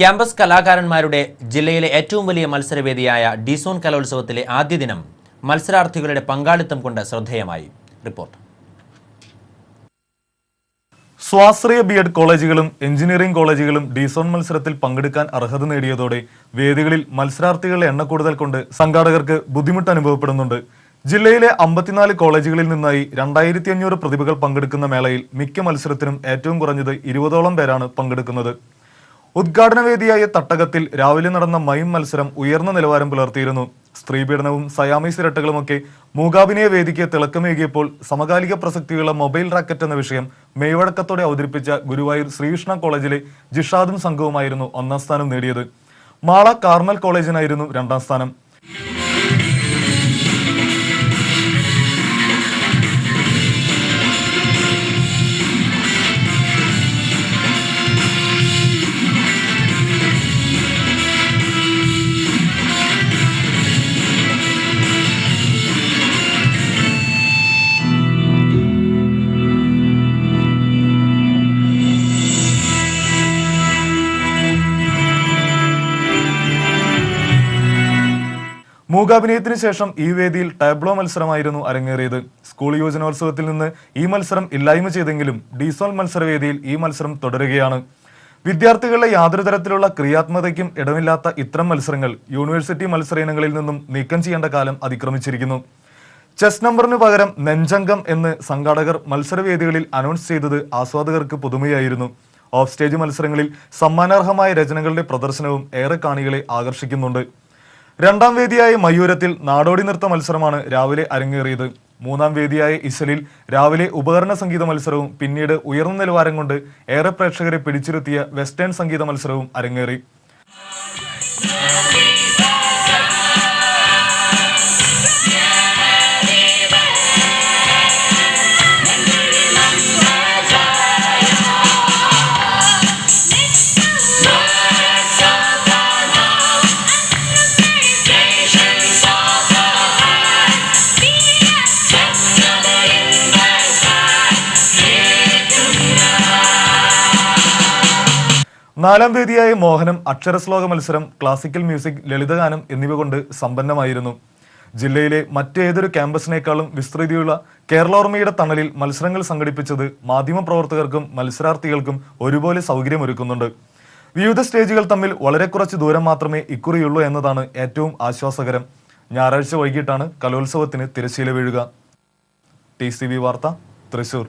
Campus കലാകാരന്മാരുടെ ജില്ലയിലെ ഏറ്റവും വലിയ മത്സരവേദിയായ ഡിസോൺ കലോത്സവത്തിലെ ആദ്യ ദിനം മത്സരാർത്ഥികളുടെ പങ്കാളിത്തം കൊണ്ട് ശ്രദ്ധേയമായി. റിപ്പോർട്ട്. സ്വാശ്രയ ബി എഡ് കോളേജുകളും എഞ്ചിനീയറിംഗ് കോളേജുകളും ഡിസോൺ മത്സരത്തിൽ പങ്കെടുക്കാൻ അർഹത നേടിയതോടെ വേദികളിൽ മത്സരാർത്ഥികളുടെ എണ്ണ കൂടുതൽ കൊണ്ട് സംഘാടകർക്ക് ബുദ്ധിമുട്ട് അനുഭവപ്പെടുന്നുണ്ട്. ജില്ലയിലെ അമ്പത്തിനാല് കോളേജുകളിൽ നിന്നായി രണ്ടായിരത്തി അഞ്ഞൂറ് പ്രതിഭകൾ പങ്കെടുക്കുന്ന മേളയിൽ മിക്ക മത്സരത്തിനും ഏറ്റവും കുറഞ്ഞത് ഇരുപതോളം പേരാണ് പങ്കെടുക്കുന്നത്. ഉദ്ഘാടന വേദിയായ തട്ടകത്തിൽ രാവിലെ നടന്ന മൈം മത്സരം ഉയർന്ന നിലവാരം പുലർത്തിയിരുന്നു. സ്ത്രീപീഡനവും സയാമീസ് ഇരട്ടകളുമൊക്കെ മൂകാഭിനയ വേദിക്ക് തിളക്കമേകിയപ്പോൾ സമകാലിക പ്രസക്തിയുള്ള മൊബൈൽ റാക്കറ്റ് എന്ന വിഷയം മേവഴക്കത്തോടെ അവതരിപ്പിച്ച ഗുരുവായൂർ ശ്രീകൃഷ്ണ കോളേജിലെ ജിഷാദും സംഘവുമായിരുന്നു ഒന്നാം സ്ഥാനം നേടിയത്. മാള കാർമൽ കോളേജിനായിരുന്നു രണ്ടാം സ്ഥാനം. മൂകാഭിനയത്തിന് ശേഷം ഈ വേദിയിൽ ടാബ്ലോ മത്സരമായിരുന്നു അരങ്ങേറിയത്. സ്കൂൾ യുവജനോത്സവത്തിൽ നിന്ന് ഈ മത്സരം ഇല്ലായ്മ ചെയ്തെങ്കിലും ഡിസോൾ മത്സരവേദിയിൽ ഈ മത്സരം തുടരുകയാണ്. വിദ്യാർത്ഥികളുടെ യാതൊരു തരത്തിലുള്ള ക്രിയാത്മകതയ്ക്കും ഇടമില്ലാത്ത ഇത്തരം മത്സരങ്ങൾ യൂണിവേഴ്സിറ്റി മത്സര ഇനങ്ങളിൽ നിന്നും നീക്കം ചെയ്യേണ്ട കാലം അതിക്രമിച്ചിരിക്കുന്നു. ചെസ് നമ്പറിന് പകരം നെഞ്ചംഗം എന്ന് സംഘാടകർ മത്സരവേദികളിൽ അനൗൺസ് ചെയ്തത് ആസ്വാദകർക്ക് പുതുമയായിരുന്നു. ഓഫ് സ്റ്റേജ് മത്സരങ്ങളിൽ സമ്മാനാർഹമായ രചനകളുടെ പ്രദർശനവും ഏറെ കാണികളെ ആകർഷിക്കുന്നുണ്ട്. രണ്ടാം വേദിയായ മയൂരത്തിൽ നാടോടി നൃത്ത മത്സരമാണ് രാവിലെ അരങ്ങേറിയത്. മൂന്നാം വേദിയായ ഇസലിൽ രാവിലെ ഉപകരണ സംഗീത മത്സരവും പിന്നീട് ഉയർന്ന നിലവാരം കൊണ്ട് ഏറെ പ്രേക്ഷകരെ പിടിച്ചിരുത്തിയ വെസ്റ്റേൺ സംഗീത മത്സരവും അരങ്ങേറി. നാലാം വേദിയായ മോഹനം അക്ഷരശ്ലോക മത്സരം ക്ലാസിക്കൽ മ്യൂസിക് ലളിതഗാനം എന്നിവ കൊണ്ട് സമ്പന്നമായിരുന്നു. ജില്ലയിലെ മറ്റേതൊരു ക്യാമ്പസിനേക്കാളും വിസ്തൃതിയുള്ള കേരളോർമ്മയുടെ തണലിൽ മത്സരങ്ങൾ സംഘടിപ്പിച്ചത് മാധ്യമപ്രവർത്തകർക്കും മത്സരാർത്ഥികൾക്കും ഒരുപോലെ സൗകര്യമൊരുക്കുന്നുണ്ട്. വിവിധ സ്റ്റേജുകൾ തമ്മിൽ വളരെ കുറച്ച് ദൂരം മാത്രമേ ഇക്കുറിയുള്ളൂ എന്നതാണ് ഏറ്റവും ആശ്വാസകരം. ഞായറാഴ്ച വൈകിട്ടാണ് കലോത്സവത്തിന് തിരശ്ശീല വീഴുക. ടി വാർത്ത തൃശൂർ.